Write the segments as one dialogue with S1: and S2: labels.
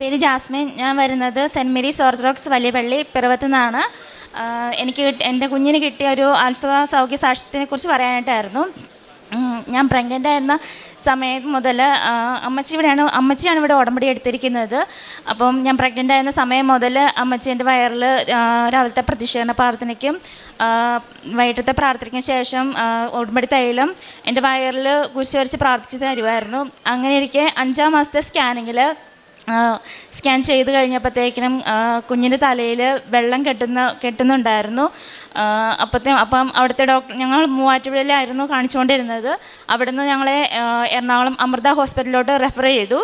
S1: പേര് ജാസ്മിൻ. ഞാൻ വരുന്നത് സെന്റ് മേരീസ് ഓർത്തഡോക്സ് വലിയപള്ളി പിറവത്ത് നിന്നാണ് എനിക്ക് എന്റെ കുഞ്ഞിന് കിട്ടിയ ഒരു അത്ഭുത സൗഖ്യ സാക്ഷ്യത്തിനെ കുറിച്ച് പറയാനായിട്ടായിരുന്നു ഞാൻ പ്രഗ്നന്റ് ആയിരുന്ന സമയം മുതൽ അമ്മച്ചി ഇവിടെയാണ് അമ്മച്ചിയാണ് ഇവിടെ ഉടമ്പടി എടുത്തിരിക്കുന്നത്. അപ്പം ഞാൻ പ്രഗ്നന്റ് ആയിരുന്ന സമയം മുതൽ അമ്മച്ചി എന്റെ വയറിൽ രാവിലത്തെ പ്രതിഷേധ പ്രാർത്ഥനയ്ക്കും വൈകിട്ടത്തെ പ്രാർത്ഥനയ്ക്കും ശേഷം ഉടമ്പടി തൈലം എന്റെ വയറിൽ കുരിശ് വരച്ച് പ്രാർത്ഥിച്ച് തരുമായിരുന്നു അങ്ങനെ ഇരിക്കെ അഞ്ചാം മാസത്തെ സ്കാനിങ്ങിൽ സ്കാൻ ചെയ്ത് കഴിഞ്ഞപ്പോഴത്തേക്കിനും കുഞ്ഞിന്റെ തലയിൽ വെള്ളം കെട്ടുന്ന കെട്ടുന്നുണ്ടായിരുന്നു. അപ്പോഴത്തേ അപ്പം അവിടുത്തെ ഡോക്ടർ ഞങ്ങൾ മൂവാറ്റുപുഴയിലായിരുന്നു കാണിച്ചുകൊണ്ടിരുന്നത്. അവിടുന്ന് ഞങ്ങളെ എറണാകുളം അമൃത ഹോസ്പിറ്റലിലോട്ട് റെഫർ ചെയ്തു.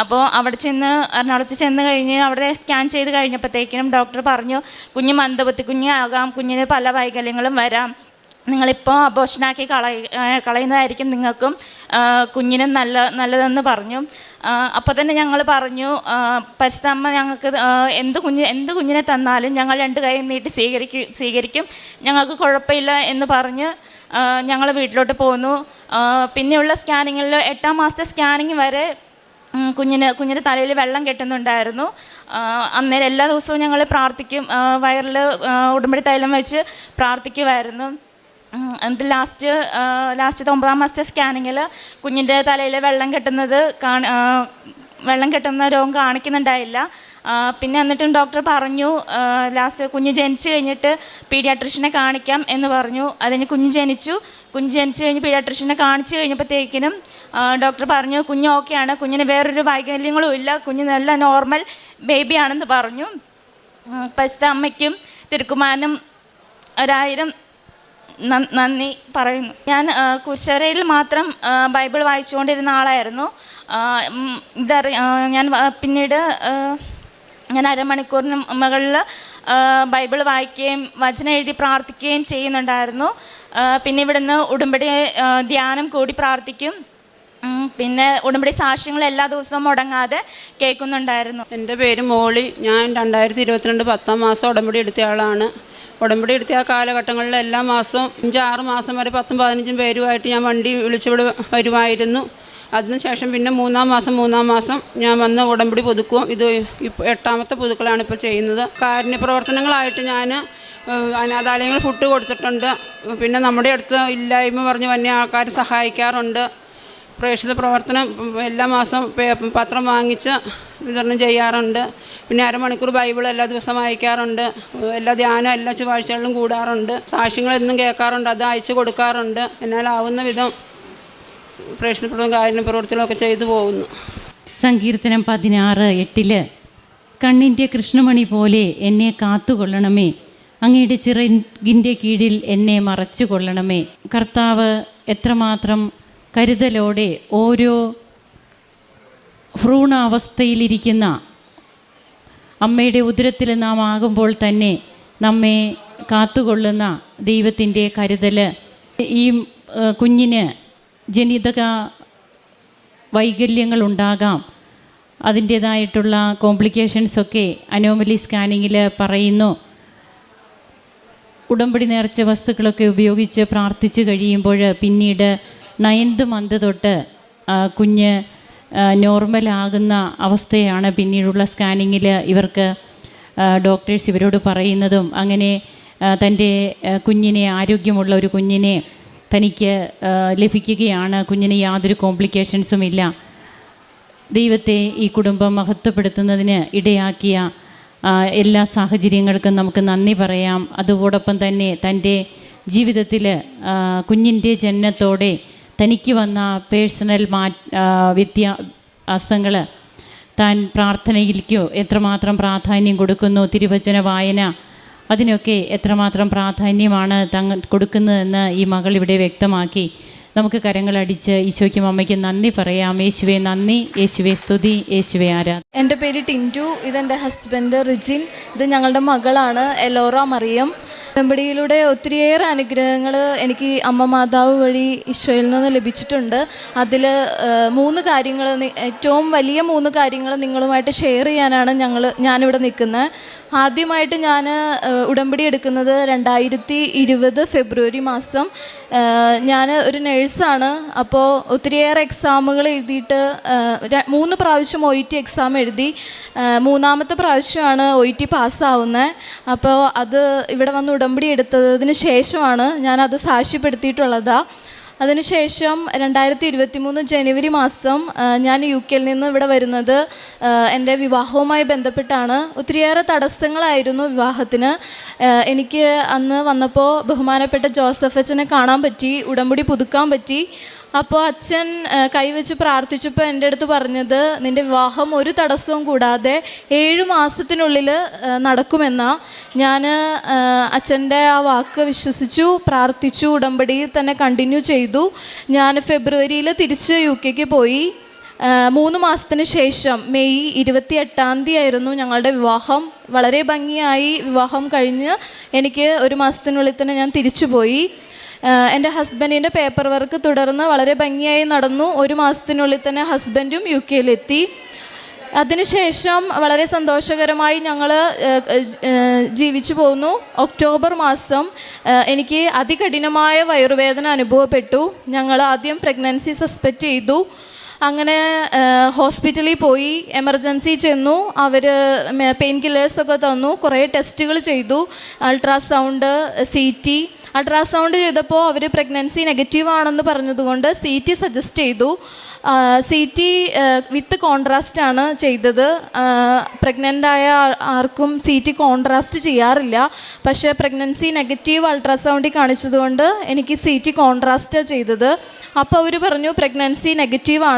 S1: അപ്പോൾ അവിടെ ചെന്ന് എറണാകുളത്ത് ചെന്ന് കഴിഞ്ഞ് അവിടെ സ്കാൻ ചെയ്ത് കഴിഞ്ഞപ്പോഴത്തേക്കിനും ഡോക്ടർ പറഞ്ഞു കുഞ്ഞ് മന്ദബുദ്ധി കുഞ്ഞാകാം കുഞ്ഞിന് പല വൈകല്യങ്ങളും വരാം. നിങ്ങളിപ്പോൾ അബോഷനാക്കി കളയ കളയുന്നതായിരിക്കും നിങ്ങൾക്കും കുഞ്ഞിനും നല്ല നല്ലതെന്ന് പറഞ്ഞു. അപ്പോൾ തന്നെ ഞങ്ങൾ പറഞ്ഞു പരിശുദ്ധമ്മ ഞങ്ങൾക്ക് എന്ത് കുഞ്ഞ് എന്ത് കുഞ്ഞിനെ തന്നാലും ഞങ്ങൾ രണ്ട് കൈ നീട്ടി സ്വീകരിക്കും സ്വീകരിക്കും. ഞങ്ങൾക്ക് കുഴപ്പമില്ല എന്ന് പറഞ്ഞ് ഞങ്ങൾ വീട്ടിലോട്ട് പോന്നു. പിന്നെയുള്ള സ്കാനിങ്ങിൽ എട്ടാം മാസത്തെ സ്കാനിങ് വരെ കുഞ്ഞിന് കുഞ്ഞിന്റെ തലയിൽ വെള്ളം കെട്ടുന്നുണ്ടായിരുന്നു. അന്നേരം എല്ലാ ദിവസവും ഞങ്ങൾ പ്രാർത്ഥിക്കും വയറിൽ ഉടുമ്പടി തൈലം വെച്ച് പ്രാർത്ഥിക്കുമായിരുന്നു എന്നിട്ട് ലാസ്റ്റ് ലാസ്റ്റത്തെ ഒമ്പതാം മാസത്തെ സ്കാനിങ്ങിൽ കുഞ്ഞിന്റെ തലയിൽ വെള്ളം കെട്ടുന്നത് കാണി വെള്ളം കെട്ടുന്ന രോഗം കാണിക്കുന്നുണ്ടായില്ല. പിന്നെ എന്നിട്ടും ഡോക്ടർ പറഞ്ഞു ലാസ്റ്റ് കുഞ്ഞ് ജനിച്ചു കഴിഞ്ഞിട്ട് പീഡിയാട്രിഷനെ കാണിക്കാം എന്ന് പറഞ്ഞു. അതിന് കുഞ്ഞ് ജനിച്ചു. കുഞ്ഞ് ജനിച്ചു കഴിഞ്ഞ് പീഡിയാട്രിഷനെ കാണിച്ചു കഴിഞ്ഞപ്പോഴത്തേക്കിനും ഡോക്ടർ പറഞ്ഞു കുഞ്ഞ് ഓക്കെയാണ് കുഞ്ഞിന് വേറൊരു വൈകല്യങ്ങളും ഇല്ല. കുഞ്ഞ് നല്ല നോർമൽ ബേബിയാണെന്ന് പറഞ്ഞു. പശുത്ത അമ്മയ്ക്കും തിരുക്കുമാരനും ഒരായിരം നന്ദി പറയുന്നു. ഞാൻ കുശരയിൽ മാത്രം ബൈബിൾ വായിച്ചുകൊണ്ടിരുന്ന ആളായിരുന്നു. ഇതറി ഞാൻ പിന്നീട് ഞാൻ അരമണിക്കൂറിന് മുകളിൽ ബൈബിൾ വായിക്കുകയും വചനം എഴുതി പ്രാർത്ഥിക്കുകയും ചെയ്യുന്നുണ്ടായിരുന്നു. പിന്നെ ഇവിടുന്ന് ഉടുമ്പടി ധ്യാനം കൂടി പ്രാർത്ഥിക്കും. പിന്നെ ഉടുമ്പടി സാക്ഷ്യങ്ങൾ എല്ലാ ദിവസവും മുടങ്ങാതെ കേൾക്കുന്നുണ്ടായിരുന്നു.
S2: എന്റെ പേര് മോളി. ഞാൻ രണ്ടായിരത്തി ഇരുപത്തിരണ്ട് പത്താം മാസം ഉടമ്പടി എടുത്ത ആളാണ്. ഉടമ്പടി എടുത്ത ആ കാലഘട്ടങ്ങളിൽ എല്ലാ മാസവും അഞ്ച് ആറ് മാസം വരെ പത്തും പതിനഞ്ചും പേരുമായിട്ട് ഞാൻ വണ്ടി വിളിച്ചിവിടെ വരുമായിരുന്നു. അതിനുശേഷം പിന്നെ മൂന്നാം മാസം മൂന്നാം മാസം ഞാൻ വന്ന് ഉടമ്പടി പുതുക്കും ഇത് ഇപ്പോൾ എട്ടാമത്തെ പുതുക്കളാണ് ഇപ്പോൾ ചെയ്യുന്നത്. കാരുണ്യ പ്രവർത്തനങ്ങളായിട്ട് ഞാൻ അനാഥാലയങ്ങൾ ഫുഡ് കൊടുത്തിട്ടുണ്ട്. പിന്നെ നമ്മുടെ അടുത്ത് ഇല്ലായ്മ പറഞ്ഞ് വന്യ ആൾക്കാർ സഹായിക്കാറുണ്ട്. പ്രേക്ഷിത പ്രവർത്തനം എല്ലാ മാസം പത്രം വാങ്ങിച്ച് വിതരണം ചെയ്യാറുണ്ട്. പിന്നെ അരമണിക്കൂർ ബൈബിൾ എല്ലാ ദിവസവും വായിക്കാറുണ്ട്. എല്ലാ ധ്യാനം എല്ലാ ചൊവ്വാഴ്ചകളിലും കൂടാറുണ്ട്. സാക്ഷ്യങ്ങൾ എന്നും കേൾക്കാറുണ്ട്. അത് അയച്ചു കൊടുക്കാറുണ്ട്. എന്നാലാവുന്ന വിധം പ്രേക്ഷിതപ്പെടുന്ന കാരുണ്യ പ്രവർത്തനമൊക്കെ ചെയ്തു പോകുന്നു.
S3: സങ്കീർത്തനം പതിനാറ് എട്ടിൽ കണ്ണിന്റെ കൃഷ്ണമണി പോലെ എന്നെ കാത്തുകൊള്ളണമേ. അങ്ങയുടെ ചിറകിന്റെ കീഴിൽ എന്നെ മറച്ചു കൊള്ളണമേ കർത്താവ് എത്രമാത്രം കരുതലോടെ ഓരോ ഭ്രൂണാവസ്ഥയിലിരിക്കുന്ന അമ്മയുടെ ഉദരത്തിൽ നാം ആകുമ്പോൾ തന്നെ നമ്മെ കാത്തുകൊള്ളുന്ന ദൈവത്തിന്റെ കരുതൽ ഈ കുഞ്ഞിന് ജനിതക വൈകല്യങ്ങളുണ്ടാകാം അതിന്റേതായിട്ടുള്ള കോംപ്ലിക്കേഷൻസൊക്കെ അനോമലി സ്കാനിങ്ങിൽ പറയുന്നു. ഉടമ്പടി നേർച്ച വസ്തുക്കളൊക്കെ ഉപയോഗിച്ച് പ്രാർത്ഥിച്ചു കഴിയുമ്പോൾ പിന്നീട് നയൻത് മന്ത് തൊട്ട് കുഞ്ഞ് നോർമലാകുന്ന അവസ്ഥയാണ് പിന്നീടുള്ള സ്കാനിങ്ങിൽ ഇവർക്ക് ഡോക്ടേഴ്സ് ഇവരോട് പറയുന്നതും. അങ്ങനെ തന്റെ കുഞ്ഞിനെ ആരോഗ്യമുള്ള ഒരു കുഞ്ഞിനെ തനിക്ക് ലഭിക്കുകയാണ്. കുഞ്ഞിന് യാതൊരു കോംപ്ലിക്കേഷൻസും ഇല്ല. ദൈവത്തെ ഈ കുടുംബം മഹത്വപ്പെടുത്തുന്നതിന് ഇടയാക്കിയ എല്ലാ സാഹചര്യങ്ങൾക്കും നമുക്ക് നന്ദി പറയാം. അതോടൊപ്പം തന്നെ തന്റെ ജീവിതത്തിൽ കുഞ്ഞിന്റെ ജനനത്തോടെ തനിക്ക് വന്ന പേഴ്സണൽ മാ വ്യത്യാസങ്ങൾ താൻ പ്രാർത്ഥനയിലേക്കോ എത്രമാത്രം പ്രാധാന്യം കൊടുക്കുന്നു? തിരുവചന വായന അതിനൊക്കെ എത്രമാത്രം പ്രാധാന്യമാണ് തങ്ങ കൊടുക്കുന്നതെന്ന് ഈ മകൾ ഇവിടെ വ്യക്തമാക്കി. നമുക്ക് കരങ്ങളടിച്ച് ഈശോയ്ക്കും അമ്മയ്ക്കും നന്ദി പറയാം. യേശുവെ നന്ദി യേശുവെ സ്തുതി യേശുവെ ആരാ
S4: എന്റെ പേര് ടിന്റു ഇതെന്റെ ഹസ്ബൻഡ് റിജിൻ ഇത് ഞങ്ങളുടെ മകളാണ് എലോറ മറിയം. ഉടമ്പടിയിലൂടെ ഒത്തിരിയേറെ അനുഗ്രഹങ്ങൾ എനിക്ക് അമ്മ മാതാവ് വഴി ഈശോയിൽ നിന്ന് ലഭിച്ചിട്ടുണ്ട്. അതിൽ മൂന്ന് കാര്യങ്ങൾ ഏറ്റവും വലിയ മൂന്ന് കാര്യങ്ങൾ നിങ്ങളുമായിട്ട് ഷെയർ ചെയ്യാനാണ് ഞങ്ങൾ ഞാനിവിടെ നിൽക്കുന്നത് ആദ്യമായിട്ട് ഞാൻ ഉടമ്പടി എടുക്കുന്നത് രണ്ടായിരത്തി ഇരുപത് ഫെബ്രുവരി മാസം. ഞാൻ ഒരു നേഴ്സാണ്. അപ്പോൾ ഒത്തിരിയേറെ എക്സാമുകൾ എഴുതിയിട്ട് മൂന്ന് പ്രാവശ്യം ഒ ടി എക്സാം എഴുതി. മൂന്നാമത്തെ പ്രാവശ്യമാണ് ഒ ടി പാസ്സാവുന്നത് അപ്പോൾ അത് ഇവിടെ വന്ന് ഉടമ്പടി എടുത്തതിന് ശേഷമാണ് ഞാനത് സാക്ഷ്യപ്പെടുത്തിയിട്ടുള്ളതാണ് അതിനുശേഷം രണ്ടായിരത്തി ഇരുപത്തി മൂന്ന് ജനുവരി മാസം ഞാൻ യു കെയിൽ നിന്ന് ഇവിടെ വരുന്നത് എന്റെ വിവാഹവുമായി ബന്ധപ്പെട്ടാണ്. ഒത്തിരിയേറെ തടസ്സങ്ങളായിരുന്നു വിവാഹത്തിന്. എനിക്ക് അന്ന് വന്നപ്പോൾ ബഹുമാനപ്പെട്ട ജോസഫ് കാണാൻ പറ്റി ഉടമ്പടി പുതുക്കാൻ പറ്റി. അപ്പോൾ അച്ഛൻ കൈവച്ച് പ്രാർത്ഥിച്ചപ്പോൾ എന്റെ അടുത്ത് പറഞ്ഞത് നിന്റെ വിവാഹം ഒരു തടസ്സവും കൂടാതെ ഏഴ് മാസത്തിനുള്ളിൽ നടക്കുമെന്നാ. ഞാൻ അച്ഛന്റെ ആ വാക്ക് വിശ്വസിച്ചു പ്രാർത്ഥിച്ചു ഉടമ്പടി തന്നെ കണ്ടിന്യൂ ചെയ്തു. ഞാൻ ഫെബ്രുവരിയിൽ തിരിച്ച് യു കെക്ക് പോയി. മൂന്ന് മാസത്തിന് ശേഷം മെയ് ഇരുപത്തി എട്ടാം തീയതി ആയിരുന്നു ഞങ്ങളുടെ വിവാഹം. വളരെ ഭംഗിയായി വിവാഹം കഴിഞ്ഞ് എനിക്ക് ഒരു മാസത്തിനുള്ളിൽ തന്നെ ഞാൻ തിരിച്ചു പോയി. എന്റെ ഹസ്ബൻഡിന്റെ പേപ്പർ വർക്ക് തുടർന്ന് വളരെ ഭംഗിയായി നടന്നു. ഒരു മാസത്തിനുള്ളിൽ തന്നെ ഹസ്ബൻഡും യു കെയിലെത്തി അതിനുശേഷം വളരെ സന്തോഷകരമായി ഞങ്ങൾ ജീവിച്ചു പോന്നു. ഒക്ടോബർ മാസം എനിക്ക് അതികഠിനമായ വയറുവേദന അനുഭവപ്പെട്ടു. ഞങ്ങൾ ആദ്യം പ്രഗ്നൻസി സസ്പെക്റ്റ് ചെയ്തു. അങ്ങനെ ഹോസ്പിറ്റലിൽ പോയി എമർജൻസി ചെന്നു അവർ പെയിൻ കില്ലേഴ്സൊക്കെ തന്നു കുറേ ടെസ്റ്റുകൾ ചെയ്തു അൾട്രാസൗണ്ട് സി ടി. അൾട്രാസൗണ്ട് ചെയ്തപ്പോൾ അവർ പ്രഗ്നൻസി നെഗറ്റീവ് ആണെന്ന് പറഞ്ഞതുകൊണ്ട് സി ടി സജസ്റ്റ് ചെയ്തു. സി ടി വിത്ത് കോൺട്രാസ്റ്റ് ആണ് ചെയ്തത്. പ്രഗ്നന്റ് ആയ ആർക്കും സി ടി കോൺട്രാസ്റ്റ് ചെയ്യാറില്ല. പക്ഷേ പ്രഗ്നൻസി നെഗറ്റീവ് അൾട്രാസൗണ്ടിൽ കാണിച്ചതുകൊണ്ട് എനിക്ക് സി ടി കോൺട്രാസ്റ്റ് ചെയ്തത്. അപ്പോൾ അവർ പറഞ്ഞു പ്രഗ്നൻസി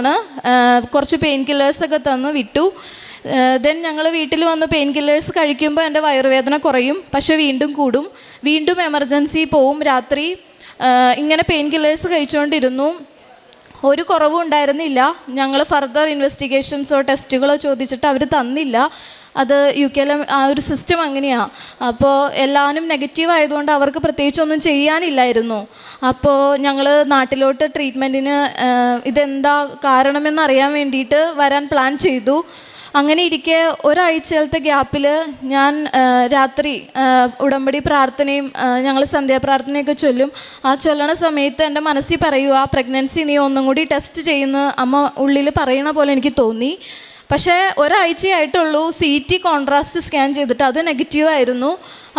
S4: നെഗറ്റീവാണ് കുറച്ച് പെയിൻ കില്ലേഴ്സൊക്കെ തന്ന് വിട്ടു. ദെൻ ഞങ്ങൾ വീട്ടിൽ വന്ന് പെയിൻ കില്ലേഴ്സ് കഴിക്കുമ്പോൾ എന്റെ വയറുവേദന കുറയും പക്ഷെ വീണ്ടും കൂടും. വീണ്ടും എമർജൻസി പോവും. രാത്രി ഇങ്ങനെ പെയിൻ കില്ലേഴ്സ് കഴിച്ചുകൊണ്ടിരുന്നു ഒരു കുറവും ഉണ്ടായിരുന്നില്ല ഞങ്ങൾ ഫർദർ ഇൻവെസ്റ്റിഗേഷൻസോ ടെസ്റ്റുകളോ ചോദിച്ചിട്ട് അവർ തന്നില്ല. അത് യു കെയിലെ ആ ഒരു സിസ്റ്റം അങ്ങനെയാണ് അപ്പോൾ എല്ലാവരും നെഗറ്റീവ് ആയതുകൊണ്ട് അവർക്ക് പ്രത്യേകിച്ചൊന്നും ചെയ്യാനില്ലായിരുന്നു. അപ്പോൾ ഞങ്ങൾ നാട്ടിലോട്ട് ട്രീറ്റ്മെന്റിന് ഇതെന്താ കാരണമെന്ന് അറിയാൻ വേണ്ടിയിട്ട് വരാൻ പ്ലാൻ ചെയ്തു. അങ്ങനെ ഇരിക്കെ ഒരാഴ്ചയിലത്തെ ഗ്യാപ്പിൽ ഞാൻ രാത്രി ഉടമ്പടി പ്രാർത്ഥനയും ഞങ്ങൾ സന്ധ്യാപ്രാർത്ഥനയൊക്കെ ചൊല്ലും. ആ ചൊല്ലണ സമയത്ത് എന്റെ മനസ്സിൽ ആ പ്രഗ്നൻസി നീ ഒന്നും കൂടി ടെസ്റ്റ് ചെയ്യുന്ന അമ്മ ഉള്ളിൽ പറയണ പോലെ എനിക്ക് തോന്നി. പക്ഷേ ഒരാഴ്ചയായിട്ടുള്ളൂ സി ടി കോൺട്രാസ്റ്റ് സ്കാൻ ചെയ്തിട്ട് അത് നെഗറ്റീവ് ആയിരുന്നു.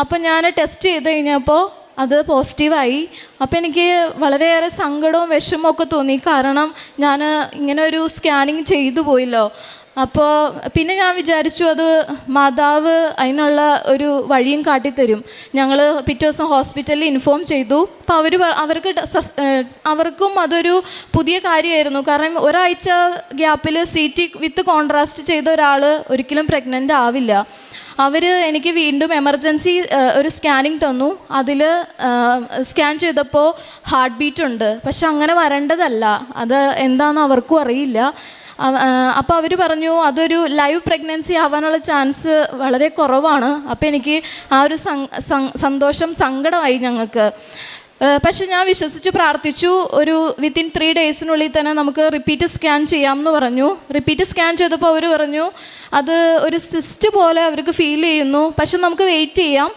S4: അപ്പോൾ ഞാൻ ടെസ്റ്റ് ചെയ്ത് കഴിഞ്ഞപ്പോൾ അത് പോസിറ്റീവായി അപ്പോൾ എനിക്ക് വളരെയേറെ സങ്കടവും വിഷമവും ഒക്കെ തോന്നി. കാരണം ഞാൻ ഇങ്ങനെ ഒരു സ്കാനിങ് ചെയ്തു പോയല്ലോ. അപ്പോൾ പിന്നെ ഞാൻ വിചാരിച്ചു അത് മാതാവ് അതിനുള്ള ഒരു വഴിയും കാട്ടിത്തരും. ഞങ്ങൾ പിറ്റേ ദിവസം ഹോസ്പിറ്റലിൽ ഇൻഫോം ചെയ്തു. അപ്പോൾ അവർ അവർക്ക് അവർക്കും അതൊരു പുതിയ കാര്യമായിരുന്നു. കാരണം ഒരാഴ്ച ഗ്യാപ്പിൽ സി ടി വിത്ത് കോൺട്രാസ്റ്റ് ചെയ്ത ഒരാൾ ഒരിക്കലും പ്രഗ്നന്റ് ആവില്ല. അവർ എനിക്ക് വീണ്ടും എമർജൻസി ഒരു സ്കാനിങ് തന്നു. അതിൽ സ്കാൻ ചെയ്തപ്പോൾ ഹാർട്ട് ബീറ്റ് ഉണ്ട്. പക്ഷെ അങ്ങനെ വരേണ്ടതല്ല. അത് എന്താണെന്ന് അവർക്കും അറിയില്ല. അപ്പോൾ അവർ പറഞ്ഞു അതൊരു ലൈവ് പ്രഗ്നൻസി ആവാനുള്ള ചാൻസ് വളരെ കുറവാണ്. അപ്പോൾ എനിക്ക് ആ ഒരു സന്തോഷം സങ്കടമായി ഞങ്ങൾക്ക്. പക്ഷെ ഞാൻ വിശ്വസിച്ച് പ്രാർത്ഥിച്ചു. ഒരു വിത്തിൻ ത്രീ ഡേയ്സിനുള്ളിൽ തന്നെ നമുക്ക് റിപ്പീറ്റ് സ്കാൻ ചെയ്യാമെന്ന് പറഞ്ഞു. റിപ്പീറ്റ് സ്കാൻ ചെയ്തപ്പോൾ അവർ പറഞ്ഞു അത് ഒരു സിസ്റ്റ് പോലെ അവർക്ക് ഫീൽ ചെയ്യുന്നു. പക്ഷെ നമുക്ക് വെയിറ്റ് ചെയ്യാം.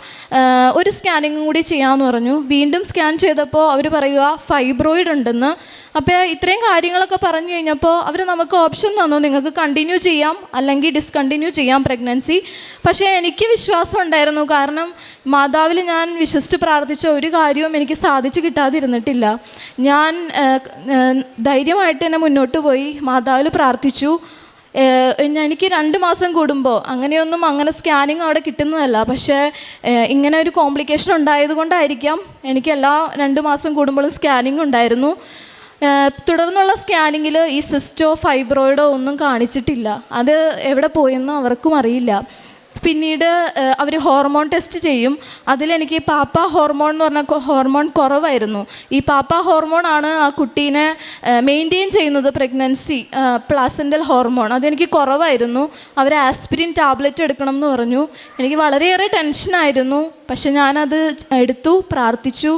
S4: ഒരു സ്കാനിങ്ങും കൂടി ചെയ്യാമെന്ന് പറഞ്ഞു. വീണ്ടും സ്കാൻ ചെയ്തപ്പോൾ അവർ പറയുക ഫൈബ്രോയിഡ് ഉണ്ടെന്ന്. അപ്പോൾ ഇത്രയും കാര്യങ്ങളൊക്കെ പറഞ്ഞു കഴിഞ്ഞപ്പോൾ അവർ നമുക്ക് ഓപ്ഷൻ തന്നു. നിങ്ങൾക്ക് കണ്ടിന്യൂ ചെയ്യാം അല്ലെങ്കിൽ ഡിസ്കണ്ടിന്യൂ ചെയ്യാം പ്രഗ്നൻസി പക്ഷേ എനിക്ക് വിശ്വാസം ഉണ്ടായിരുന്നു. കാരണം മാതാവിൽ ഞാൻ വിശ്വസിച്ച് പ്രാർത്ഥിച്ച ഒരു കാര്യവും എനിക്ക് സാധിച്ചു കിട്ടാതിരുന്നിട്ടില്ല. ഞാൻ ധൈര്യമായിട്ട് തന്നെ മുന്നോട്ട് പോയി. മാതാവിൽ പ്രാർത്ഥിച്ചു. എനിക്ക് രണ്ട് മാസം കൂടുമ്പോൾ അങ്ങനെയൊന്നും അങ്ങനെ സ്കാനിങ് അവിടെ കിട്ടുന്നതല്ല. പക്ഷേ ഇങ്ങനെ ഒരു കോംപ്ലിക്കേഷൻ ഉണ്ടായതുകൊണ്ടായിരിക്കാം എനിക്ക് എല്ലാ രണ്ട് മാസം കൂടുമ്പോഴും സ്കാനിങ് ഉണ്ടായിരുന്നു. തുടർന്നുള്ള സ്കാനിങ്ങിൽ ഈ സിസ്റ്റോ ഫൈബ്രോയിഡോ ഒന്നും കാണിച്ചിട്ടില്ല. അത് എവിടെ പോയെന്നും അവർക്കും അറിയില്ല. പിന്നീട് അവർ ഹോർമോൺ ടെസ്റ്റ് ചെയ്യും. അതിലെനിക്ക് പാപ്പ ഹോർമോൺ എന്ന് പറഞ്ഞ ഹോർമോൺ കുറവായിരുന്നു. ഈ പാപ്പ ഹോർമോൺ ആണ് ആ കുട്ടീനെ മെയിന്റെയിൻ ചെയ്യുന്നത് പ്രഗ്നൻസി പ്ലാസന്റൽ ഹോർമോൺ. അതെനിക്ക് കുറവായിരുന്നു. അവർ ആസ്പിരിൻ ടാബ്ലറ്റ് എടുക്കണം എന്ന് പറഞ്ഞു. എനിക്ക് വളരെയേറെ ടെൻഷനായിരുന്നു പക്ഷെ ഞാനത് എടുത്തു പ്രാർത്ഥിച്ചു.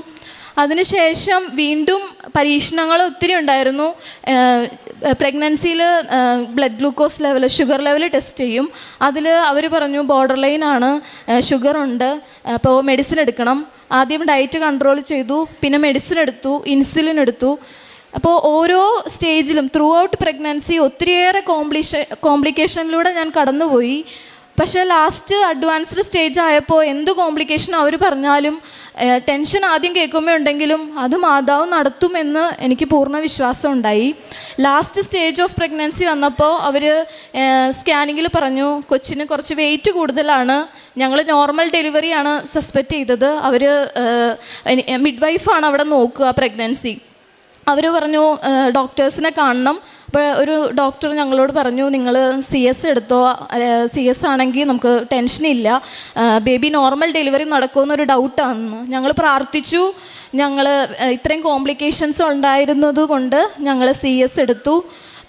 S4: അതിനുശേഷം വീണ്ടും പരീക്ഷണങ്ങൾ ഒത്തിരി ഉണ്ടായിരുന്നു. പ്രഗ്നൻസിയിൽ blood glucose level sugar level test ചെയ്യും. അതിൽ അവർ പറഞ്ഞു ബോർഡർ ലൈൻ ആണ് ഷുഗർ ഉണ്ട്. അപ്പോൾ മെഡിസിൻ എടുക്കണം. ആദ്യം ഡയറ്റ് കൺട്രോൾ ചെയ്തു പിന്നെ മെഡിസിൻ എടുത്തു ഇൻസുലിൻ എടുത്തു. അപ്പോൾ ഓരോ സ്റ്റേജിലും ത്രൂ ഔട്ട് പ്രഗ്നൻസി ഒത്തിരിയേറെ കോംപ്ലിഷ കോംപ്ലിക്കേഷനിലൂടെ ഞാൻ കടന്നുപോയി. പക്ഷേ ലാസ്റ്റ് അഡ്വാൻസ്ഡ് സ്റ്റേജ് ആയപ്പോൾ എന്ത് കോംപ്ലിക്കേഷൻ അവർ പറഞ്ഞാലും ടെൻഷൻ ആദ്യം കേൾക്കുമ്പോൾ ഉണ്ടെങ്കിലും അത് മാതാവ് നടത്തുമെന്ന് എനിക്ക് പൂർണ വിശ്വാസം ഉണ്ടായി. ലാസ്റ്റ് സ്റ്റേജ് ഓഫ് പ്രഗ്നൻസി വന്നപ്പോൾ അവർ സ്കാനിങ്ങിൽ പറഞ്ഞു കൊച്ചിന് കുറച്ച് വെയിറ്റ് കൂടുതലാണ്. ഞങ്ങൾ നോർമൽ ഡെലിവറിയാണ് സസ്പെക്റ്റ് ചെയ്തത്. അവർ മിഡ് വൈഫാണ് അവിടെ നോക്കുക പ്രഗ്നൻസി അവർ പറഞ്ഞു ഡോക്ടേഴ്സിനെ കാണണം. അപ്പോൾ ഒരു ഡോക്ടർ ഞങ്ങളോട് പറഞ്ഞു നിങ്ങൾ സി എസ് എടുത്തോ? സി എസ് ആണെങ്കിൽ നമുക്ക് ടെൻഷനില്ല ബേബി നോർമൽ ഡെലിവറി നടക്കുമെന്നൊരു ഡൗട്ടാണ് ഞങ്ങൾ പ്രാർത്ഥിച്ചു. ഞങ്ങൾ ഇത്രയും കോംപ്ലിക്കേഷൻസ് ഉണ്ടായിരുന്നത് കൊണ്ട് ഞങ്ങൾ സി എസ് എടുത്തു.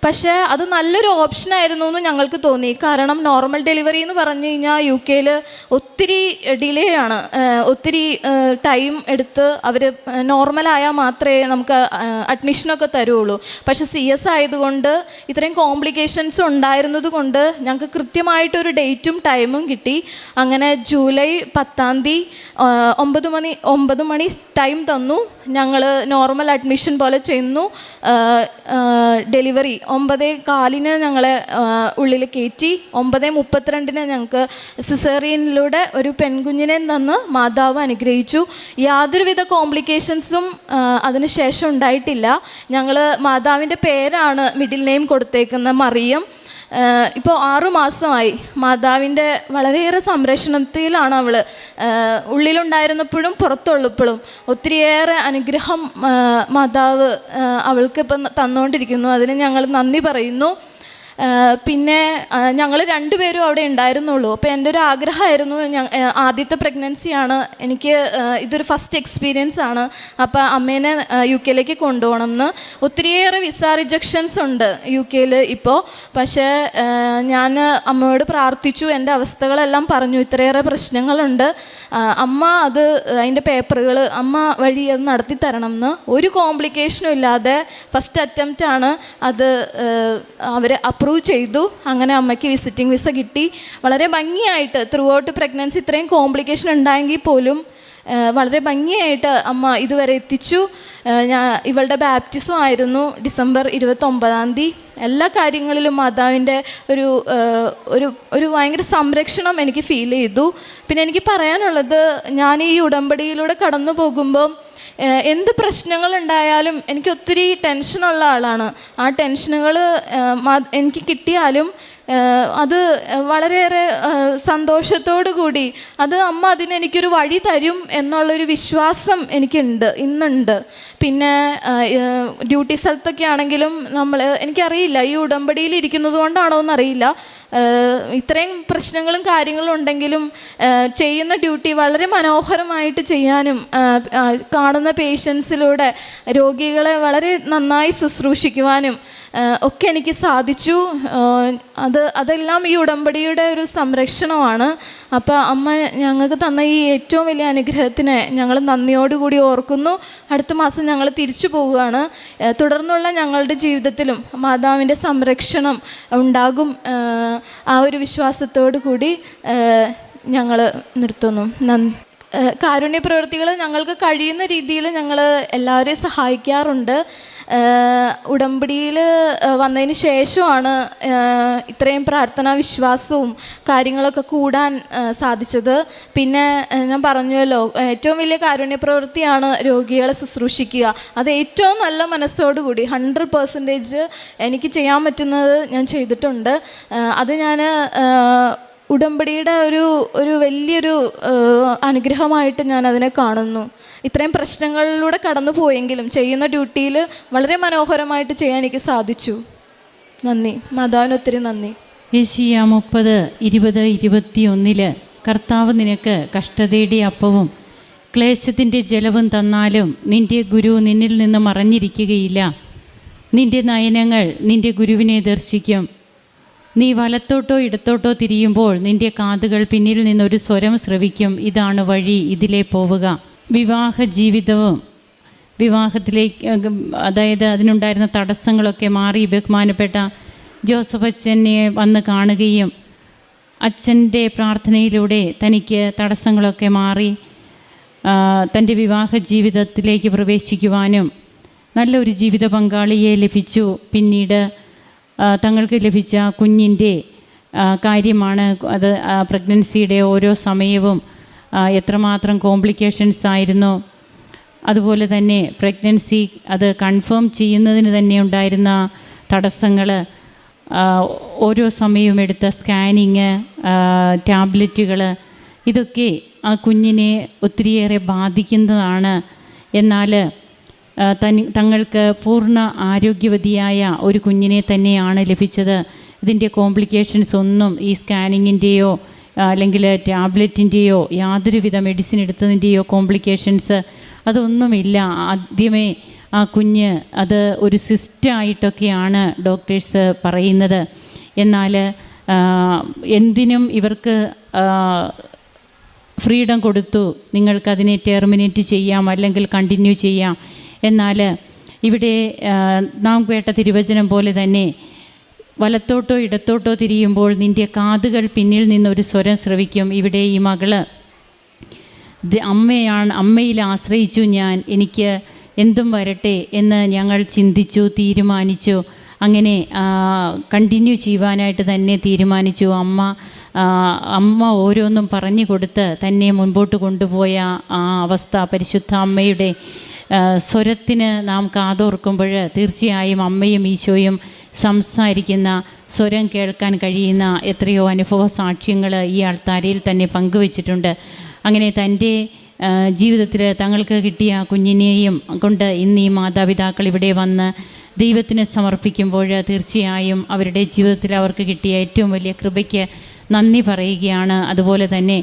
S4: പക്ഷേ അത് നല്ലൊരു ഓപ്ഷനായിരുന്നു എന്ന് ഞങ്ങൾക്ക് തോന്നി. കാരണം നോർമൽ ഡെലിവറി എന്ന് പറഞ്ഞു കഴിഞ്ഞാൽ യു കെയിൽ ഒത്തിരി ഡിലേ ആണ്. ഒത്തിരി ടൈം എടുത്ത് അവർ നോർമലായാൽ മാത്രമേ നമുക്ക് അഡ്മിഷനൊക്കെ തരുള്ളൂ. പക്ഷേ സി എസ് ആയതുകൊണ്ട് ഇത്രയും കോംപ്ലിക്കേഷൻസ് ഉണ്ടായിരുന്നത് കൊണ്ട് ഞങ്ങൾക്ക് കൃത്യമായിട്ടൊരു ഡേറ്റും ടൈമും കിട്ടി. അങ്ങനെ ജൂലൈ പത്താം തീയതി ഒമ്പത് മണി ഒമ്പത് മണി ടൈം തന്നു. ഞങ്ങൾ നോർമൽ അഡ്മിഷൻ പോലെ ചെന്നു. ഡെലിവറി ഒമ്പതേ കാലിന് ഞങ്ങളെ ഉള്ളിൽ കയറ്റി ഒമ്പതേ മുപ്പത്തിരണ്ടിന് ഞങ്ങൾക്ക് സിസേറിയനിലൂടെ ഒരു പെൺകുഞ്ഞിനെ തന്ന് മാതാവ് അനുഗ്രഹിച്ചു. യാതൊരുവിധ കോംപ്ലിക്കേഷൻസും അതിനുശേഷം ഉണ്ടായിട്ടില്ല. ഞങ്ങൾ മാതാവിന്റെ പേരാണ് മിഡിൽ നെയിം കൊടുത്തേക്കുന്ന മറിയം. ഇപ്പോൾ ആറുമാസമായി മാതാവിന്റെ വളരെയേറെ സംരക്ഷണത്തിലാണ് അവൾ ഉള്ളിലുണ്ടായിരുന്നപ്പോഴും പുറത്തുള്ളപ്പോഴും ഒത്തിരിയേറെ അനുഗ്രഹം മാതാവ് അവൾക്ക് ഇപ്പം തന്നുകൊണ്ടിരിക്കുന്നു അതിന് ഞങ്ങൾ നന്ദി പറയുന്നു. പിന്നെ ഞങ്ങൾ രണ്ടുപേരും അവിടെ ഉണ്ടായിരുന്നുള്ളൂ. അപ്പോൾ എന്റെ ഒരു ആഗ്രഹമായിരുന്നു ആദ്യത്തെ പ്രഗ്നൻസിയാണ് എനിക്ക് ഇതൊരു ഫസ്റ്റ് എക്സ്പീരിയൻസ് ആണ്. അപ്പോൾ അമ്മേനെ യു കെയിലേക്ക് കൊണ്ടുപോകണം എന്ന് ഒത്തിരിയേറെ വിസ റിജക്ഷൻസ് ഉണ്ട് യു കെയിൽ ഇപ്പോൾ പക്ഷേ ഞാൻ അമ്മയോട് പ്രാർത്ഥിച്ചു എന്റെ അവസ്ഥകളെല്ലാം പറഞ്ഞു ഇത്രയേറെ പ്രശ്നങ്ങളുണ്ട്. അമ്മ അത് അതിന്റെ പേപ്പറുകൾ അമ്മ വഴി അത് നടത്തി തരണം എന്ന് ഒരു കോംപ്ലിക്കേഷനും ഇല്ലാതെ ഫസ്റ്റ് അറ്റംപ്റ്റ് ആണ് അത് അവർ അപ്രൂവ് ചെയ്തു. അങ്ങനെ അമ്മയ്ക്ക് വിസിറ്റിംഗ് വിസ കിട്ടി. വളരെ ഭംഗിയായിട്ട് ത്രൂ ഔട്ട് പ്രഗ്നൻസി ഇത്രയും കോംപ്ലിക്കേഷൻ ഉണ്ടായെങ്കിൽ പോലും വളരെ ഭംഗിയായിട്ട് അമ്മ ഇതുവരെ എത്തിച്ചു. ഞാൻ ഇവളുടെ ബാപ്റ്റിസം ആയിരുന്നു ഡിസംബർ ഇരുപത്തൊമ്പതാം തീയതി. എല്ലാ കാര്യങ്ങളിലും മാതാവിന്റെ ഒരു ഒരു ഒരു ഭയങ്കര സംരക്ഷണം എനിക്ക് ഫീൽ ചെയ്തു. പിന്നെ എനിക്ക് പറയാനുള്ളത് ഞാൻ ഈ ഉടമ്പടിയിലൂടെ കടന്നു പോകുമ്പോൾ ഏഹ് എന്ത് പ്രശ്നങ്ങളുണ്ടായാലും എനിക്ക് ഒത്തിരി ടെൻഷനുള്ള ആളാണ്. ആ ടെൻഷനുകൾ എനിക്ക് കിട്ടിയാലും അത് വളരെയേറെ സന്തോഷത്തോടു കൂടി അത് അമ്മ അതിന് എനിക്കൊരു വഴി തരും എന്നുള്ളൊരു വിശ്വാസം എനിക്കുണ്ട് ഇന്നുണ്ട്. പിന്നെ ഡ്യൂട്ടി സ്ഥലത്തൊക്കെ ആണെങ്കിലും നമ്മൾ എനിക്കറിയില്ല ഈ ഉടമ്പടിയിൽ ഇരിക്കുന്നത് കൊണ്ടാണോ എന്നറിയില്ല. ഇത്രയും പ്രശ്നങ്ങളും കാര്യങ്ങളും ഉണ്ടെങ്കിലും ചെയ്യുന്ന ഡ്യൂട്ടി വളരെ മനോഹരമായിട്ട് ചെയ്യാനും കാണുന്ന പേഷ്യൻസിലൂടെ രോഗികളെ വളരെ നന്നായി ശുശ്രൂഷിക്കുവാനും ഒക്കെ എനിക്ക് സാധിച്ചു. അത് അതെല്ലാം ഈ ഉടമ്പടിയുടെ ഒരു സംരക്ഷണമാണ്. അപ്പോൾ അമ്മ ഞങ്ങൾക്ക് തന്ന ഈ ഏറ്റവും വലിയ അനുഗ്രഹത്തിന് ഞങ്ങൾ നന്ദിയോടുകൂടി ഓർക്കുന്നു. അടുത്ത മാസം ഞങ്ങൾ തിരിച്ചു പോവുകയാണ്. തുടർന്നുള്ള ഞങ്ങളുടെ ജീവിതത്തിലും മാതാവിന്റെ സംരക്ഷണം ഉണ്ടാകും. ആ ഒരു വിശ്വാസത്തോടു കൂടി ഞങ്ങൾ നിർത്തുന്നു. നന്ദി കാരുണ്യ പ്രവൃത്തികൾ ഞങ്ങൾക്ക് കഴിയുന്ന രീതിയിൽ ഞങ്ങൾ എല്ലാവരെയും സഹായിക്കാറുണ്ട്. ഉടമ്പടിയിൽ വന്നതിന് ശേഷമാണ് ഇത്രയും പ്രാർത്ഥനാ വിശ്വാസവും കാര്യങ്ങളൊക്കെ കൂടാൻ സാധിച്ചത്. പിന്നെ ഞാൻ പറഞ്ഞല്ലോ ഏറ്റവും വലിയ കാരുണ്യ പ്രവൃത്തിയാണ് രോഗികളെ ശുശ്രൂഷിക്കുക. അത് ഏറ്റവും നല്ല മനസ്സോടുകൂടി ഹൺഡ്രഡ് പേഴ്സന്റേജ് എനിക്ക് ചെയ്യാൻ പറ്റുന്നത് ഞാൻ ചെയ്തിട്ടുണ്ട്. അത് ഞാൻ ഉടമ്പടിയുടെ ഒരു ഒരു വലിയൊരു അനുഗ്രഹമായിട്ട് ഞാൻ അതിനെ കാണുന്നു. ഇത്രയും പ്രശ്നങ്ങളിലൂടെ കടന്നു പോയെങ്കിലും ചെയ്യുന്ന ഡ്യൂട്ടിയിൽ വളരെ മനോഹരമായിട്ട് ചെയ്യാൻ എനിക്ക് സാധിച്ചു. നന്ദി. മാതാവിന് ഒത്തിരി നന്ദി.
S3: യേശിയ മുപ്പത് ഇരുപത് ഇരുപത്തിയൊന്നിൽ കർത്താവ് നിനക്ക് കഷ്ടതയുടെ അപ്പവും ക്ലേശത്തിന്റെ ജലവും തന്നാലും നിന്റെ ഗുരു നിന്നിൽ നിന്ന് മറഞ്ഞിരിക്കുകയില്ല. നിന്റെ നയനങ്ങൾ നിന്റെ ഗുരുവിനെ ദർശിക്കും. നീ വലത്തോട്ടോ ഇടത്തോട്ടോ തിരിയുമ്പോൾ നിന്റെ കാതുകൾ പിന്നിൽ നിന്നൊരു സ്വരം ശ്രവിക്കും ഇതാണ് വഴി ഇതിലേ പോവുക. വിവാഹ ജീവിതവും വിവാഹത്തിലേക്ക് അതായത് അതിനുണ്ടായിരുന്ന തടസ്സങ്ങളൊക്കെ മാറി ബഹുമാനപ്പെട്ട ജോസഫ് അച്ഛനെ വന്ന് കാണുകയും അച്ഛന്റെ പ്രാർത്ഥനയിലൂടെ തനിക്ക് തടസ്സങ്ങളൊക്കെ മാറി തന്റെ വിവാഹ ജീവിതത്തിലേക്ക് പ്രവേശിക്കുവാനും നല്ലൊരു ജീവിത പങ്കാളിയെ ലഭിച്ചു. പിന്നീട് തങ്ങൾക്ക് ലഭിച്ച കുഞ്ഞിന്റെ കാര്യമാണ് അത് പ്രഗ്നൻസിയുടെ ഓരോ സമയവും എത്രമാത്രം കോംപ്ലിക്കേഷൻസ് ആയിരുന്നു. അതുപോലെ തന്നെ പ്രഗ്നൻസി അത് കൺഫേം ചെയ്യുന്നതിന് തന്നെ ഉണ്ടായിരുന്ന തടസ്സങ്ങൾ ഓരോ സമയവും എടുത്ത സ്കാനിങ് ടാബ്ലറ്റുകൾ ഇതൊക്കെ ആ കുഞ്ഞിനെ ഒത്തിരിയേറെ ബാധിക്കുന്നതാണ്. എന്നാൽ തനി തങ്ങൾക്ക് പൂർണ ആരോഗ്യവതിയായ ഒരു കുഞ്ഞിനെ തന്നെയാണ് ലഭിച്ചത്. ഇതിന്റെ കോംപ്ലിക്കേഷൻസ് ഒന്നും ഈ സ്കാനിങ്ങിന്റെയോ അല്ലെങ്കിൽ ടാബ്ലറ്റിന്റെയോ യാതൊരുവിധ മെഡിസിൻ എടുത്തതിന്റെയോ കോംപ്ലിക്കേഷൻസ് അതൊന്നുമില്ല. ആദ്യമേ ആ കുഞ്ഞ് അത് ഒരു സിസ്റ്റായിട്ടൊക്കെയാണ് ഡോക്ടേഴ്സ് പറയുന്നത്. എന്നാൽ എന്തിനും ഇവർക്ക് ഫ്രീഡം കൊടുത്തു. നിങ്ങൾക്കതിനെ ടെർമിനേറ്റ് ചെയ്യാം അല്ലെങ്കിൽ കണ്ടിന്യൂ ചെയ്യാം. എന്നാൽ ഇവിടെ നാം കേട്ട തിരുവചനം പോലെ തന്നെ വലത്തോട്ടോ ഇടത്തോട്ടോ തിരിയുമ്പോൾ നിന്റെ കാതുകൾ പിന്നിൽ നിന്നൊരു സ്വരം ശ്രവിക്കും ഇവിടെ ഈ മകൾ അമ്മയാണ് അമ്മയിൽ ആശ്രയിച്ചു ഞാൻ എനിക്ക് എന്തും വരട്ടെ എന്ന് ഞങ്ങൾ ചിന്തിച്ചു തീരുമാനിച്ചു. അങ്ങനെ കണ്ടിന്യൂ ചെയ്യുവാനായിട്ട് തന്നെ തീരുമാനിച്ചു. അമ്മ അമ്മ ഓരോന്നും പറഞ്ഞു കൊടുത്ത് തന്നെ മുൻപോട്ട് കൊണ്ടുപോയ ആ അവസ്ഥ പരിശുദ്ധ അമ്മയുടെ സ്വരത്തിന് നാം കാതോർക്കുമ്പോൾ തീർച്ചയായും അമ്മയും ഈശോയും സംസാരിക്കുന്ന സ്വരം കേൾക്കാൻ കഴിയുന്ന എത്രയോ അനുഭവ സാക്ഷ്യങ്ങൾ ഈ ആൾത്താരയിൽ തന്നെ പങ്കുവച്ചിട്ടുണ്ട്. അങ്ങനെ തന്റെ ജീവിതത്തിൽ തങ്ങൾക്ക് കിട്ടിയ കുഞ്ഞിനെയും കൊണ്ട് ഇന്ന് ഈ മാതാപിതാക്കൾ ഇവിടെ വന്ന് ദൈവത്തിന് സമർപ്പിക്കുമ്പോൾ തീർച്ചയായും അവരുടെ ജീവിതത്തിൽ അവർക്ക് കിട്ടിയ ഏറ്റവും വലിയ കൃപയ്ക്ക് നന്ദി പറയുകയാണ്. അതുപോലെ തന്നെ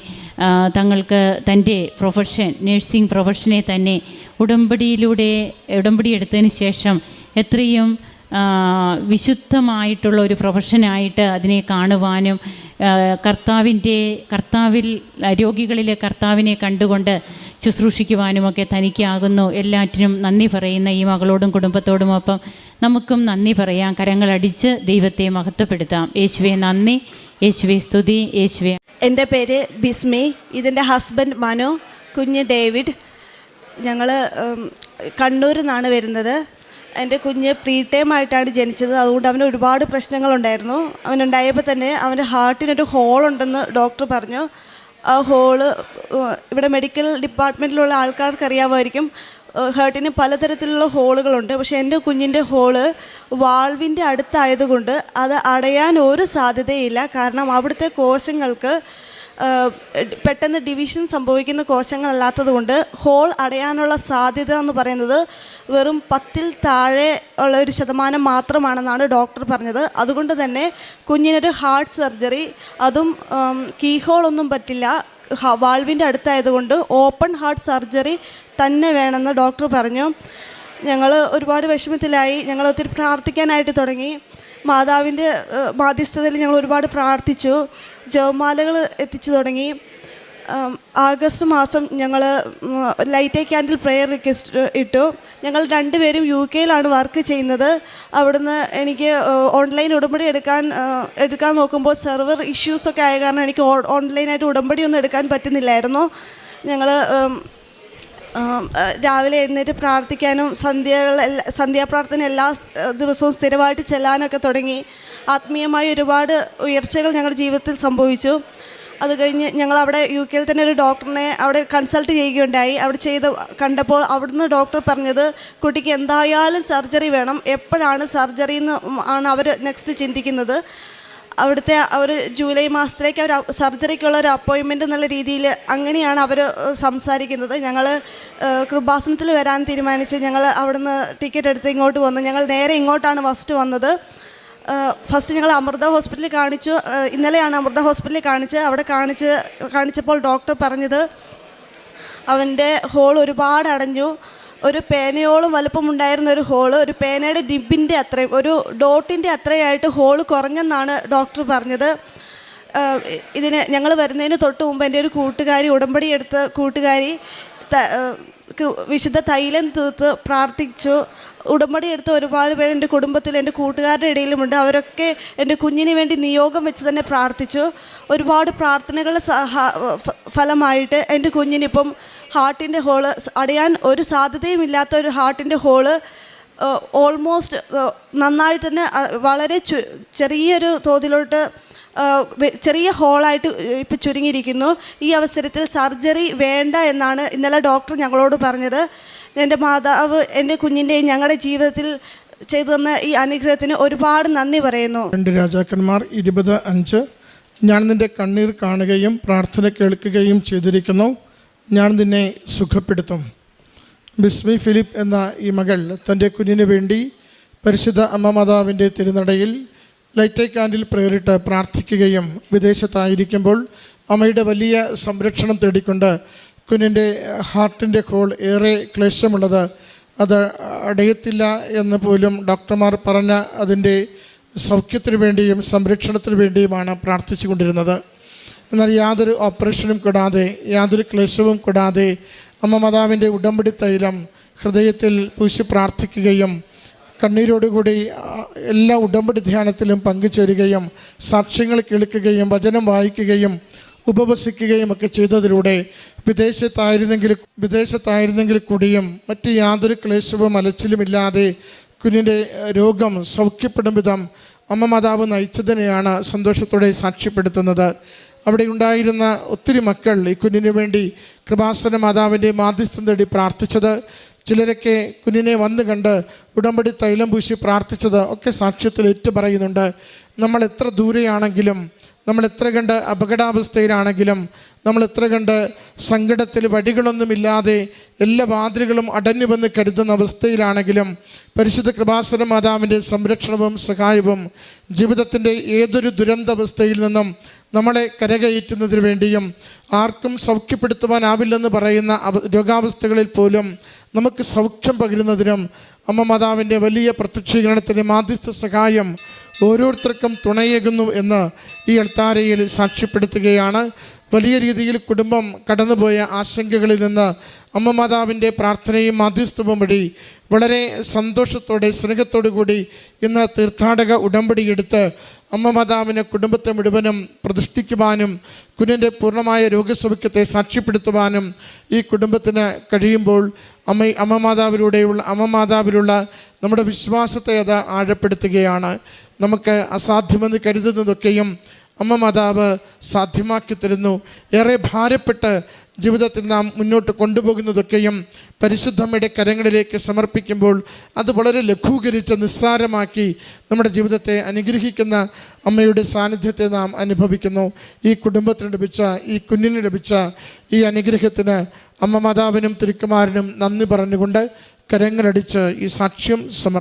S3: തങ്ങൾക്ക് തന്റെ പ്രൊഫഷൻ നേഴ്സിംഗ് പ്രൊഫഷനെ തന്നെ ഉടമ്പടിയിലൂടെ ഉടമ്പടി എടുത്തതിന് ശേഷം എത്രയും വിശുദ്ധമായിട്ടുള്ള ഒരു പ്രൊഫഷനായിട്ട് അതിനെ കാണുവാനും കർത്താവിന്റെ കർത്താവിൽ രോഗികളിലെ കർത്താവിനെ കണ്ടുകൊണ്ട് ശുശ്രൂഷിക്കുവാനുമൊക്കെ തനിക്കാകുന്നു. എല്ലാറ്റിനും നന്ദി പറയുന്ന ഈ മകളോടും കുടുംബത്തോടുമൊപ്പം നമുക്കും നന്ദി പറയാം. കരങ്ങളടിച്ച് ദൈവത്തെ മഹത്വപ്പെടുത്താം. യേശുവെ നന്ദി. യേശുവെ സ്തുതി. യേശുവെ.
S5: എന്റെ പേര് ബിസ്മി. ഇതിന്റെ ഹസ്ബൻഡ് മനു. കുഞ്ഞ് ഡേവിഡ്. ഞങ്ങൾ കണ്ണൂരിൽ നിന്നാണ് വരുന്നത്. എന്റെ കുഞ്ഞ് പ്രീ ടൈം ആയിട്ടാണ് ജനിച്ചത്. അതുകൊണ്ട് അവന് ഒരുപാട് പ്രശ്നങ്ങളുണ്ടായിരുന്നു. അവനുണ്ടായപ്പോൾ തന്നെ അവന്റെ ഹാർട്ടിനൊരു ഹോളുണ്ടെന്ന് ഡോക്ടർ പറഞ്ഞു. ആ ഹോൾ ഇവിടെ മെഡിക്കൽ ഡിപ്പാർട്ട്മെന്റിലുള്ള ആൾക്കാർക്ക് അറിയാമായിരിക്കും ഹേർട്ടിന് പലതരത്തിലുള്ള ഹോളുകളുണ്ട്. പക്ഷേ എന്റെ കുഞ്ഞിന്റെ ഹോൾ വാൾവിന്റെ അടുത്തായതുകൊണ്ട് അത് അടയാൻ ഒരു സാധ്യതയില്ല. കാരണം അവിടുത്തെ കോശങ്ങൾക്ക് പെട്ടെന്ന് ഡിവിഷൻ സംഭവിക്കുന്ന കോശങ്ങളല്ലാത്തത് കൊണ്ട് ഹോൾ അടയാനുള്ള സാധ്യത എന്ന് പറയുന്നത് വെറും പത്തിൽ താഴെ ഉള്ള ഒരു ശതമാനം മാത്രമാണെന്നാണ് ഡോക്ടർ പറഞ്ഞത്. അതുകൊണ്ട് തന്നെ കുഞ്ഞിനൊരു ഹാർട്ട് സർജറി അതും കീഹോൾ ഒന്നും പറ്റില്ല. വാൾവിന്റെ അടുത്തായതുകൊണ്ട് ഓപ്പൺ ഹാർട്ട് സർജറി തന്നെ വേണമെന്ന് ഡോക്ടർ പറഞ്ഞു. ഞങ്ങൾ ഒരുപാട് വിഷമത്തിലായി. ഞങ്ങൾ ഒത്തിരി പ്രാർത്ഥിക്കാനായിട്ട് തുടങ്ങി. മാതാവിന്റെ ബാധ്യസ്ഥതയിൽ ഞങ്ങൾ ഒരുപാട് പ്രാർത്ഥിച്ചു. ജവമാലകൾ എത്തിച്ചു തുടങ്ങി. ആഗസ്റ്റ് മാസം ഞങ്ങൾ ലൈറ്റ് ക്യാൻഡിൽ പ്രെയർ റിക്വസ്റ്റ് ഇട്ടു. ഞങ്ങൾ രണ്ടുപേരും യു കെയിലാണ് വർക്ക് ചെയ്യുന്നത്. അവിടുന്ന് എനിക്ക് ഓൺലൈൻ ഉടമ്പടി എടുക്കാൻ എടുക്കാൻ നോക്കുമ്പോൾ സെർവർ ഇഷ്യൂസൊക്കെ ആയ കാരണം എനിക്ക് ഓൺലൈനായിട്ട് ഉടമ്പടി ഒന്നും എടുക്കാൻ പറ്റുന്നില്ലായിരുന്നു. ഞങ്ങൾ രാവിലെ എഴുന്നേറ്റ് പ്രാർത്ഥിക്കാനും സന്ധ്യകൾ സന്ധ്യാപ്രാർത്ഥന എല്ലാ ദിവസവും സ്ഥിരമായിട്ട് ചെല്ലാനൊക്കെ തുടങ്ങി. ആത്മീയമായി ഒരുപാട് ഉയർച്ചകൾ ഞങ്ങളുടെ ജീവിതത്തിൽ സംഭവിച്ചു. അത് കഴിഞ്ഞ് ഞങ്ങൾ അവിടെ യു കെയിൽ തന്നെ ഒരു ഡോക്ടറിനെ അവിടെ കൺസൾട്ട് ചെയ്യുകയുണ്ടായി. അവിടെ ചെയ്ത് കണ്ടപ്പോൾ അവിടുന്ന് ഡോക്ടർ പറഞ്ഞത് കുട്ടിക്ക് എന്തായാലും സർജറി വേണം. എപ്പോഴാണ് സർജറി എന്ന് ആണ് അവർ നെക്സ്റ്റ് ചിന്തിക്കുന്നത്? അവിടുത്തെ അവർ ജൂലൈ മാസത്തിലേക്ക് അവർ സർജറിക്കുള്ള ഒരു അപ്പോയിൻമെന്റ് എന്നുള്ള രീതിയിൽ അങ്ങനെയാണ് അവർ സംസാരിക്കുന്നത്. ഞങ്ങൾ കൃപാസനത്തിൽ വരാൻ തീരുമാനിച്ച് ഞങ്ങൾ അവിടുന്ന് ടിക്കറ്റ് എടുത്ത് ഇങ്ങോട്ട് വന്നു. ഞങ്ങൾ നേരെ ഇങ്ങോട്ടാണ് ഫസ്റ്റ് വന്നത്. ഫസ്റ്റ് ഞങ്ങൾ അമൃത ഹോസ്പിറ്റലിൽ കാണിച്ചു. ഇന്നലെയാണ് അമൃത ഹോസ്പിറ്റലിൽ കാണിച്ച്. അവിടെ കാണിച്ച് കാണിച്ചപ്പോൾ ഡോക്ടർ പറഞ്ഞത് അവന്റെ ഹോൾ ഒരുപാട് അടഞ്ഞു ഒരു പേനയോളം വലുപ്പമുണ്ടായിരുന്ന ഒരു ഹോൾ ഒരു പേനയുടെ ഡിബിന്റെ അത്രയും ഒരു ഡോട്ടിന്റെ അത്രയായിട്ട് ഹോൾ കുറഞ്ഞെന്നാണ് ഡോക്ടർ പറഞ്ഞത്. ഇതിന് ഞങ്ങൾ വരുന്നതിന് തൊട്ട് മുമ്പ് എന്റെ ഒരു കൂട്ടുകാരി ഉടമ്പടി എടുത്ത കൂട്ടുകാരി വിശുദ്ധ തൈലം തൂത്ത് പ്രാർത്ഥിച്ചു. ഉടമ്പടി എടുത്ത ഒരുപാട് പേര് എന്റെ കുടുംബത്തിൽ എന്റെ കൂട്ടുകാരുടെ ഇടയിലുമുണ്ട്. അവരൊക്കെ എന്റെ കുഞ്ഞിന് വേണ്ടി നിയോഗം വെച്ച് തന്നെ പ്രാർത്ഥിച്ചു. ഒരുപാട് ഫ- ഫലമായിട്ട് എന്റെ കുഞ്ഞിനിപ്പം ഹാർട്ടിന്റെ ഹോൾ അടയാൻ ഒരു സാധ്യതയും ഇല്ലാത്ത ഒരു ഹാർട്ടിന്റെ ഹോൾ ഓൾമോസ്റ്റ് നന്നായിട്ട് തന്നെ വളരെ ചെറിയൊരു തോതിലോട്ട് ചെറിയ ഹോളായിട്ട് ഇപ്പം ചുരുങ്ങിയിരിക്കുന്നു. ഈ അവസരത്തിൽ സർജറി വേണ്ട എന്നാണ് ഇന്നലെ ഡോക്ടർ ഞങ്ങളോട് പറഞ്ഞത്. എന്റെ മാതാവ് എന്റെ കുഞ്ഞിന്റെയും ഞങ്ങളുടെ ജീവിതത്തിൽ ചെയ്തു തന്ന ഈ അനുഗ്രഹത്തിന് ഒരുപാട് നന്ദി പറയുന്നു.
S6: രണ്ട് രാജാക്കന്മാർ ഇരുപത് അഞ്ച്. ഞാൻ നിന്റെ കണ്ണീർ കാണുകയും പ്രാർത്ഥന കേൾക്കുകയും ചെയ്തിരിക്കുന്നു. ഞാൻ നിന്നെ സുഖപ്പെടുത്തും. ബിസ്മി ഫിലിപ്പ് എന്ന ഈ മകൾ തന്റെ കുഞ്ഞിന് വേണ്ടി പരിശുദ്ധ അമ്മ മാതാവിന്റെ തിരുനടയിൽ ലൈറ്റേ കാൻഡിൽ പ്രേറിട്ട് പ്രാർത്ഥിക്കുകയും വിദേശത്തായിരിക്കുമ്പോൾ അമ്മയുടെ വലിയ സംരക്ഷണം തേടിക്കൊണ്ട് കുഞ്ഞിന്റെ ഹാർട്ടിന്റെ ഹോൾ ഏറെ ക്ലേശമുള്ളത്. അത് അടയത്തില്ല എന്ന് പോലും ഡോക്ടർമാർ പറഞ്ഞ അതിന്റെ സൗഖ്യത്തിന് വേണ്ടിയും സംരക്ഷണത്തിന് വേണ്ടിയുമാണ് പ്രാർത്ഥിച്ചു കൊണ്ടിരുന്നത്. എന്നാൽ യാതൊരു ഓപ്പറേഷനും കൂടാതെ യാതൊരു ക്ലേശവും കൂടാതെ അമ്മ മാതാവിന്റെ ഉടമ്പടി തൈലം ഹൃദയത്തിൽ പൂശി പ്രാർത്ഥിക്കുകയും കണ്ണീരോടുകൂടി എല്ലാ ഉടമ്പടി ധ്യാനത്തിലും പങ്കുചേരുകയും സാക്ഷ്യങ്ങൾ കേൾക്കുകയും വചനം വായിക്കുകയും ഉപവസിക്കുകയും ഒക്കെ ചെയ്തതിലൂടെ വിദേശത്തായിരുന്നെങ്കിൽ വിദേശത്തായിരുന്നെങ്കിൽ കൂടിയും മറ്റ് യാതൊരു ക്ലേശവും അലച്ചിലുമില്ലാതെ കുഞ്ഞിന്റെ രോഗം സൗഖ്യപ്പെടും വിധം അമ്മ മാതാവ് നയിച്ചതിനെയാണ് സന്തോഷത്തോടെ സാക്ഷ്യപ്പെടുത്തുന്നത്. അവിടെ ഉണ്ടായിരുന്ന ഒത്തിരി മക്കൾ ഈ കുഞ്ഞിന് വേണ്ടി കൃപാസന മാതാവിന്റെ മാധ്യസ്ഥം തേടി പ്രാർത്ഥിച്ചത് ചിലരൊക്കെ കുഞ്ഞിനെ വന്ന് കണ്ട് ഉടമ്പടി തൈലം പൂശി പ്രാർത്ഥിച്ചത് ഒക്കെ സാക്ഷ്യത്തിൽ ഏറ്റു പറയുന്നുണ്ട് നമ്മൾ എത്ര ദൂരെയാണെങ്കിലും നമ്മൾ എത്ര കണ്ട് അപകടാവസ്ഥയിലാണെങ്കിലും നമ്മൾ എത്ര കണ്ട് സങ്കടത്തിൽ വടികളൊന്നുമില്ലാതെ എല്ലാ വാതിലുകളും അടഞ്ഞു വന്ന് കരുതുന്ന അവസ്ഥയിലാണെങ്കിലും പരിശുദ്ധ കൃപാസന മാതാവിന്റെ സംരക്ഷണവും സഹായവും ജീവിതത്തിന്റെ ഏതൊരു ദുരന്താവസ്ഥയിൽ നിന്നും നമ്മളെ കരകയറ്റുന്നതിന് വേണ്ടിയും ആർക്കും സൗഖ്യപ്പെടുത്തുവാനാവില്ലെന്ന് പറയുന്ന രോഗാവസ്ഥകളിൽ പോലും നമുക്ക് സൗഖ്യം പകരുന്നതിനും അമ്മ മാതാവിന്റെ വലിയ പ്രത്യക്ഷീകരണത്തിന്റെ മാധ്യസ്ഥ സഹായം ഓരോരുത്തർക്കും തുണയേകുന്നു എന്ന് ഈ അൾത്താരയിൽ സാക്ഷ്യപ്പെടുത്തുകയാണ്. വലിയ രീതിയിൽ കുടുംബം കടന്നുപോയ ആശങ്കകളിൽ നിന്ന് അമ്മ മാതാവിന്റെ പ്രാർത്ഥനയും മാധ്യസ്ഥവും വഴി വളരെ സന്തോഷത്തോടെ സ്നേഹത്തോടു കൂടി ഇന്ന് തീർത്ഥാടക ഉടമ്പടി എടുത്ത് അമ്മ മാതാവിനെ കുടുംബത്തെ മുഴുവനും പ്രതിഷ്ഠിക്കുവാനും കുഞ്ഞിന്റെ പൂർണമായ രോഗസൗഖ്യത്തെ സാക്ഷ്യപ്പെടുത്തുവാനും ഈ കുടുംബത്തിന് കഴിയുമ്പോൾ അമ്മ അമ്മ മാതാവിലൂടെയുള്ള അമ്മ മാതാവിലുള്ള നമ്മുടെ വിശ്വാസത്തെ അത് ആഴപ്പെടുത്തുകയാണ്. നമുക്ക് അസാധ്യമെന്ന് കരുതുന്നതൊക്കെയും അമ്മ മാതാവ് സാധ്യമാക്കി തരുന്നു. ഏറെ ഭാരപ്പെട്ട് ജീവിതത്തിൽ നാം മുന്നോട്ട് കൊണ്ടുപോകുന്നതൊക്കെയും പരിശുദ്ധമ്മയുടെ കരങ്ങളിലേക്ക് സമർപ്പിക്കുമ്പോൾ അത് വളരെ ലഘൂകരിച്ച് നിസ്സാരമാക്കി നമ്മുടെ ജീവിതത്തെ അനുഗ്രഹിക്കുന്ന അമ്മയുടെ സാന്നിധ്യത്തെ നാം അനുഭവിക്കുന്നു. ഈ കുടുംബത്തിന് ലഭിച്ച ഈ കുഞ്ഞിന് ലഭിച്ച ഈ അനുഗ്രഹത്തിന് അമ്മ മാതാവിനും തിരുക്കുമാരനും നന്ദി പറഞ്ഞുകൊണ്ട് കരങ്ങളടിച്ച് ഈ സാക്ഷ്യം സമർപ്പിക്കും